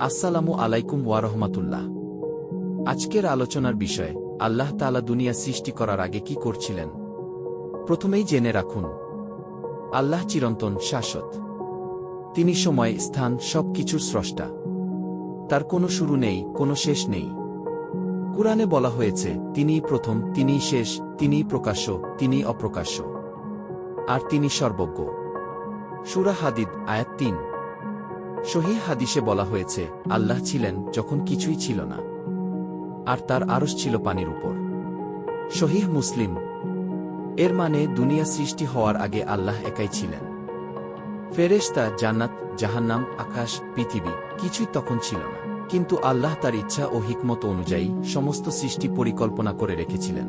আসসালামু আলাইকুম ওয়া রহমাতুল্লাহ। আজকের আলোচনার বিষয়, আল্লাহ তাআলা দুনিয়া সৃষ্টি করার আগে কি করছিলেন? প্রথমেই জেনে রাখুন, আল্লাহ চিরন্তন শাশ্বত। তিনি সময়, স্থান সব কিছুর স্রষ্টা। তার কোনো শুরু নেই, কোনো শেষ নেই। কুরআনে বলা হয়েছে, তিনিই প্রথম, তিনিই শেষ, তিনিই প্রকাশ্য, তিনিই অপ্রকাশ্য। আর তিনি সর্বজ্ঞ। সুরা হাদিদ, আয়াত তিন। শহীদ হাদিসে বলা হয়েছে, আল্লাহ ছিলেন যখন কিছুই ছিল না। আর তার আরস ছিল পানির উপর। শহীহ মুসলিম। এর মানে দুনিয়া সৃষ্টি হওয়ার আগে আল্লাহ একাই ছিলেন। ফেরেশতা, জান্নাত, জাহান্নাম, আকাশ, পৃথিবী, কিছুই তখন ছিল না। কিন্তু আল্লাহ তার ইচ্ছা ও হিকমত অনুযায়ী সমস্ত সৃষ্টি পরিকল্পনা করে রেখেছিলেন।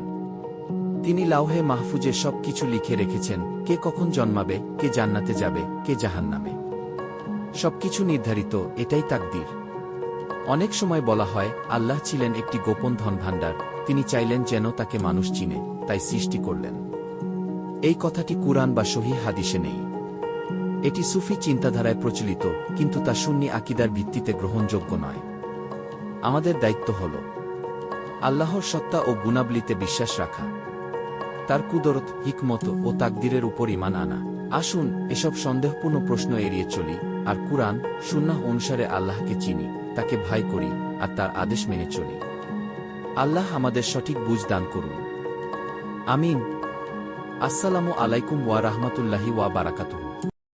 তিনি লাউহে মাহফুজে সব কিছু লিখে রেখেছেন, কে কখন জন্মাবে, কে জান্নাতে যাবে, কে জাহান্নামে। সবকিছু নির্ধারিত, এটাই তাকদীর। অনেক সময় বলা হয়, আল্লাহ ছিলেন একটি গোপন ধন ভাণ্ডার তিনি চাইলেন যেন তাকে মানুষ চিনে, তাই সৃষ্টি করলেন। এই কথাটি কুরআন বা সহি হাদিসে নেই। এটি সুফি চিন্তাধারায় প্রচলিত, কিন্তু তা সুন্নি আকিদার ভিত্তিতে গ্রহণযোগ্য নয়। আমাদের দায়িত্ব হল, আল্লাহর সত্তা ও গুণাবলিতে বিশ্বাস রাখা, তার কুদরত, হিকমত ও তাকদিরের উপর ইমান আনা। আসুন, এসব সন্দেহপূর্ণ প্রশ্ন এড়িয়ে চলি। আর কুরআন সুন্নাহ অনুসারে আল্লাহকে চিনি, তাকে ভাই করি আর তার আদেশ মেনে চলি। আল্লাহ আমাদের সঠিক বুঝ দান করুন। আমিন। আসসালামু আলাইকুম ওয়া রাহমাতুল্লাহি ওয়া বারাকাতুহু।